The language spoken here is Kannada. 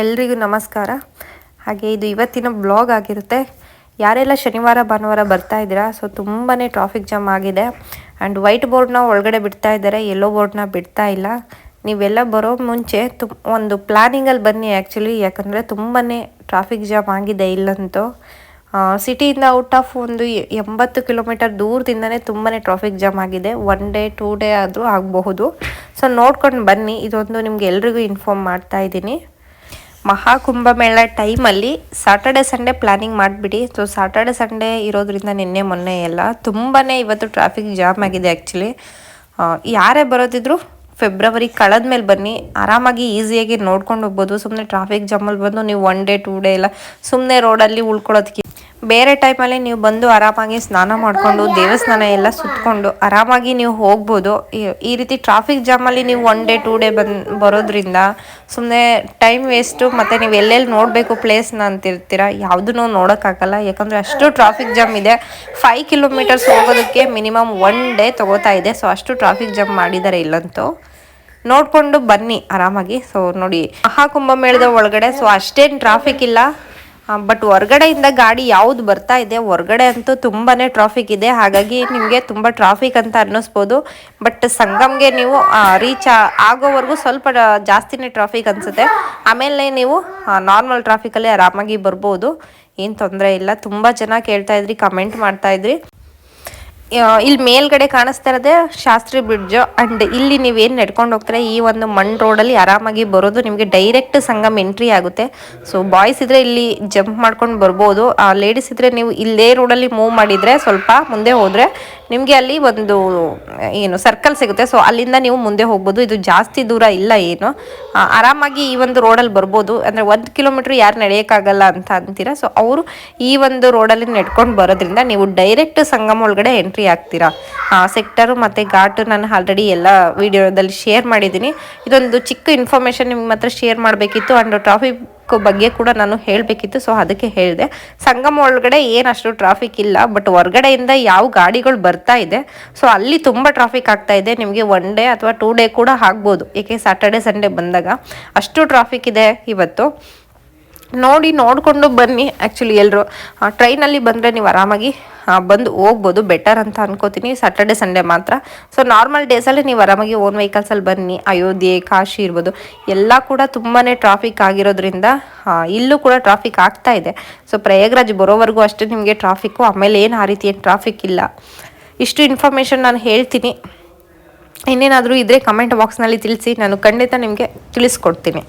ಎಲ್ರಿಗೂ ನಮಸ್ಕಾರ. ಹಾಗೆ ಇದು ಇವತ್ತಿನ ಬ್ಲಾಗ್ ಆಗಿರುತ್ತೆ. ಯಾರೆಲ್ಲ ಶನಿವಾರ, ಭಾನುವಾರ ಬರ್ತಾ ಇದ್ದೀರಾ? ಸೊ ತುಂಬಾ ಟ್ರಾಫಿಕ್ ಜಾಮ್ ಆಗಿದೆ. ಆ್ಯಂಡ್ ವೈಟ್ ಬೋರ್ಡ್ನ ಒಳಗಡೆ ಬಿಡ್ತಾ ಇದ್ದಾರೆ. ಯೆಲ್ಲೋ ಬೋರ್ಡ್ನ ಬಿಡ್ತಾ ಇಲ್ಲ. ನೀವೆಲ್ಲ ಬರೋ ಮುಂಚೆ ತು ಒಂದು ಪ್ಲ್ಯಾನಿಂಗಲ್ಲಿ ಬನ್ನಿ ಆ್ಯಕ್ಚುಲಿ ಯಾಕಂದರೆ ತುಂಬಾ ಟ್ರಾಫಿಕ್ ಜಾಮ್ ಆಗಿದೆ ಇಲ್ಲಂತೂ. ಸಿಟಿಯಿಂದ ಔಟ್ ಆಫ್ ಒಂದು ಎಂಬತ್ತು ಕಿಲೋಮೀಟರ್ ದೂರದಿಂದನೇ ತುಂಬಾ ಟ್ರಾಫಿಕ್ ಜಾಮ್ ಆಗಿದೆ. ಒನ್ ಡೇ ಟೂ ಡೇ ಆದರೂ ಆಗಬಹುದು. ಸೊ ನೋಡ್ಕೊಂಡು ಬನ್ನಿ. ಇದೊಂದು ನಿಮ್ಗೆ ಎಲ್ರಿಗೂ ಇನ್ಫಾರ್ಮ್ ಮಾಡ್ತಾ ಇದ್ದೀನಿ. ಮಹಾಕುಂಭಮೇಳ ಟೈಮಲ್ಲಿ ಸಾಟರ್ಡೆ ಸಂಡೇ ಪ್ಲ್ಯಾನಿಂಗ್ ಮಾಡಿಬಿಡಿ. ಸೊ ಸಾಟರ್ಡೆ ಸಂಡೇ ಇರೋದ್ರಿಂದ ನಿನ್ನೆ, ಮೊನ್ನೆ ಎಲ್ಲ ತುಂಬಾ ಇವತ್ತು ಟ್ರಾಫಿಕ್ ಜಾಮ್ ಆಗಿದೆ ಆ್ಯಕ್ಚುಲಿ ಯಾರೇ ಬರೋದಿದ್ರು ಫೆಬ್ರವರಿ ಕಳೆದ ಮೇಲೆ ಬನ್ನಿ. ಆರಾಮಾಗಿ ಈಸಿಯಾಗಿ ನೋಡ್ಕೊಂಡು ಹೋಗ್ಬೋದು. ಸುಮ್ಮನೆ ಟ್ರಾಫಿಕ್ ಜಾಮಲ್ಲಿ ಬಂದು ನೀವು ಒನ್ ಡೇ ಟೂ ಡೇ ಎಲ್ಲ ಸುಮ್ಮನೆ ರೋಡಲ್ಲಿ ಉಳ್ಕೊಳ್ಳೋದಕ್ಕೆ ಬೇರೆ ಟೈಪಲ್ಲಿ ನೀವು ಬಂದು ಆರಾಮಾಗಿ ಸ್ನಾನ ಮಾಡಿಕೊಂಡು ದೇವಸ್ಥಾನ ಎಲ್ಲ ಸುತ್ತಕೊಂಡು ಆರಾಮಾಗಿ ನೀವು ಹೋಗ್ಬೋದು. ಈ- ರೀತಿ ಟ್ರಾಫಿಕ್ ಜಾಮಲ್ಲಿ ನೀವು ಒನ್ ಡೇ ಟೂ ಡೇ ಬಂದು, ಬರೋದ್ರಿಂದ ಸುಮ್ಮನೆ ಟೈಮ್ ವೇಸ್ಟು ಮತ್ತು ನೀವು ಎಲ್ಲೆಲ್ಲಿ ನೋಡಬೇಕು ಪ್ಲೇಸ್ನ ಅಂತಿರ್ತೀರ? ಯಾವುದೂ ನೋಡೋಕ್ಕಾಗಲ್ಲ. ಯಾಕಂದರೆ ಅಷ್ಟು ಟ್ರಾಫಿಕ್ ಜಾಮ್ ಇದೆ. ಫೈವ್ ಕಿಲೋಮೀಟರ್ಸ್ ಹೋಗೋದಕ್ಕೆ ಮಿನಿಮಮ್ ಒನ್ ಡೇ ತೊಗೋತಾ ಇದೆ. ಸೊ ಅಷ್ಟು ಟ್ರಾಫಿಕ್ ಜಾಮ್ ಮಾಡಿದ್ದಾರೆ ಇಲ್ಲಂತೂ. ನೋಡಿಕೊಂಡು ಬನ್ನಿ ಆರಾಮಾಗಿ. ಸೊ ನೋಡಿ, ಮಹಾಕುಂಭ ಮೇಳದ ಒಳಗಡೆ ಸೊ ಅಷ್ಟೇನು ಟ್ರಾಫಿಕ್ ಇಲ್ಲ. ಬಟ್ ಹೊರಗಡೆಯಿಂದ ಗಾಡಿ ಯಾವ್ದು ಬರ್ತಾ ಇದೆ, ಹೊರಗಡೆ ಅಂತೂ ತುಂಬಾ ಟ್ರಾಫಿಕ್ ಇದೆ. ಹಾಗಾಗಿ ನಿಮಗೆ ತುಂಬ ಟ್ರಾಫಿಕ್ ಅಂತ ಅನ್ನಿಸ್ಬೋದು. ಬಟ್ ಸಂಗಮ್ಗೆ ನೀವು ರೀಚ್ ಆಗೋವರೆಗೂ ಸ್ವಲ್ಪ ಜಾಸ್ತಿನೇ ಟ್ರಾಫಿಕ್ ಅನಿಸುತ್ತೆ. ಆಮೇಲೆ ನೀವು ನಾರ್ಮಲ್ ಟ್ರಾಫಿಕಲ್ಲಿ ಆರಾಮಾಗಿ ಬರ್ಬೋದು. ಏನು ತೊಂದರೆ ಇಲ್ಲ. ತುಂಬ ಜನ ಕೇಳ್ತಾ ಇದ್ರಿ ಕಮೆಂಟ್ ಮಾಡ್ತಾ ಇದ್ರಿ. ಇಲ್ಲಿ ಮೇಲ್ಗಡೆ ಕಾಣಿಸ್ತಾ ಇರೋದೇ ಶಾಸ್ತ್ರಿ ಬ್ರಿಡ್ಜ್ ಅಂಡ್ ಇಲ್ಲಿ ನೀವೇನು ನಡ್ಕೊಂಡು ಹೋಗ್ತಾರೆ, ಈ ಒಂದು ಮಣ್ ರೋಡಲ್ಲಿ ಆರಾಮಾಗಿ ಬರೋದು ನಿಮಗೆ ಡೈರೆಕ್ಟ್ ಸಂಗಮ್ ಎಂಟ್ರಿ ಆಗುತ್ತೆ. ಸೊ ಬಾಯ್ಸ್ ಇದ್ರೆ ಇಲ್ಲಿ ಜಂಪ್ ಮಾಡ್ಕೊಂಡು ಬರ್ಬೋದು. ಲೇಡೀಸ್ ಇದ್ರೆ ನೀವು ಇಲ್ಲೇ ರೋಡಲ್ಲಿ ಮೂವ್ ಮಾಡಿದ್ರೆ ಸ್ವಲ್ಪ ಮುಂದೆ ಹೋದ್ರೆ ನಿಮಗೆ ಅಲ್ಲಿ ಒಂದು ಏನು ಸರ್ಕಲ್ ಸಿಗುತ್ತೆ. ಸೊ ಅಲ್ಲಿಂದ ನೀವು ಮುಂದೆ ಹೋಗ್ಬೋದು. ಇದು ಜಾಸ್ತಿ ದೂರ ಇಲ್ಲ ಏನು. ಆ, ಆರಾಮಾಗಿ ಈ ಒಂದು ರೋಡಲ್ಲಿ ಬರ್ಬೋದು. ಅಂದರೆ ಒಂದು ಕಿಲೋಮೀಟ್ರ್ ಯಾರು ನಡೆಯೋಕ್ಕಾಗಲ್ಲ ಅಂತ ಅಂತೀರಾ? ಸೊ ಅವರು ಈ ಒಂದು ರೋಡಲ್ಲಿ ನೆಡ್ಕೊಂಡು ಬರೋದ್ರಿಂದ ನೀವು ಡೈರೆಕ್ಟ್ ಸಂಗಮ ಒಳಗಡೆ ಎಂಟ್ರಿ ಆಗ್ತೀರಾ. ಸೆಕ್ಟರು ಮತ್ತು ಘಾಟು ನಾನು ಆಲ್ರೆಡಿ ಎಲ್ಲ ವಿಡಿಯೋದಲ್ಲಿ ಶೇರ್ ಮಾಡಿದ್ದೀನಿ. ಇದೊಂದು ಚಿಕ್ಕ ಇನ್ಫಾರ್ಮೇಷನ್ ನಿಮ್ಮ ಮಾತ್ರ ಶೇರ್ ಮಾಡಬೇಕಿತ್ತು. ಆ್ಯಂಡ್ ಟ್ರಾಫಿಕ್ ಬಗ್ಗೆ ಕೂಡ ನಾನು ಹೇಳಬೇಕಿತ್ತು ಸೊ ಅದಕ್ಕೆ ಹೇಳಿದೆ. ಸಂಗಮ ಒಳಗಡೆ ಏನು ಟ್ರಾಫಿಕ್ ಇಲ್ಲ ಬಟ್ ಹೊರಗಡೆಯಿಂದ ಯಾವ ಗಾಡಿಗಳು ಬರ್ತಾ ಇದೆ ಸೊ ಅಲ್ಲಿ ತುಂಬ ಟ್ರಾಫಿಕ್ ಆಗ್ತಾ ಇದೆ. ನಿಮಗೆ ಒನ್ ಡೇ ಅಥವಾ ಟೂ ಡೇ ಕೂಡ ಆಗ್ಬೋದು, ಏಕೆ ಸಾಟರ್ಡೆ ಸಂಡೇ ಬಂದಾಗ. ಅಷ್ಟು ಟ್ರಾಫಿಕ್ ಇದೆ ಇವತ್ತು. ನೋಡಿ ನೋಡಿಕೊಂಡು ಬನ್ನಿ. ಆ್ಯಕ್ಚುಲಿ ಎಲ್ಲರೂ ಟ್ರೈನಲ್ಲಿ ಬಂದರೆ ನೀವು ಆರಾಮಾಗಿ ಬಂದು ಹೋಗ್ಬೋದು. ಬೆಟರ್ ಅಂತ ಅನ್ಕೋತೀನಿ. ಸಾಟರ್ಡೆ ಸಂಡೇ ಮಾತ್ರ. ಸೊ ನಾರ್ಮಲ್ ಡೇಸಲ್ಲಿ ನೀವು ಆರಾಮಾಗಿ ಓನ್ ವೆಹಿಕಲ್ಸಲ್ಲಿ ಬನ್ನಿ. ಅಯೋಧ್ಯೆ ಕಾಶಿ ಇರ್ಬೋದು. ಎಲ್ಲ ಕೂಡ ತುಂಬಾ ಟ್ರಾಫಿಕ್ ಆಗಿರೋದ್ರಿಂದ ಇಲ್ಲೂ ಕೂಡ ಟ್ರಾಫಿಕ್ ಆಗ್ತಾ ಇದೆ. ಸೊ ಪ್ರಯಾಗ್ರಾಜ್ ಬರೋವರೆಗೂ ಅಷ್ಟೇ ನಿಮಗೆ ಟ್ರಾಫಿಕ್ಕು ಆಮೇಲೆ ಏನು ಆ ರೀತಿ ಟ್ರಾಫಿಕ್ ಇಲ್ಲ. ಇಷ್ಟು ಇನ್ಫಾರ್ಮೇಷನ್ ನಾನು ಹೇಳ್ತೀನಿ. ಇನ್ನೇನಾದರೂ ಇದ್ರೆ ಕಮೆಂಟ್ ಬಾಕ್ಸ್ನಲ್ಲಿ ತಿಳಿಸಿ. ನಾನು ಖಂಡಿತ ನಿಮಗೆ ತಿಳಿಸ್ಕೊಡ್ತೀನಿ.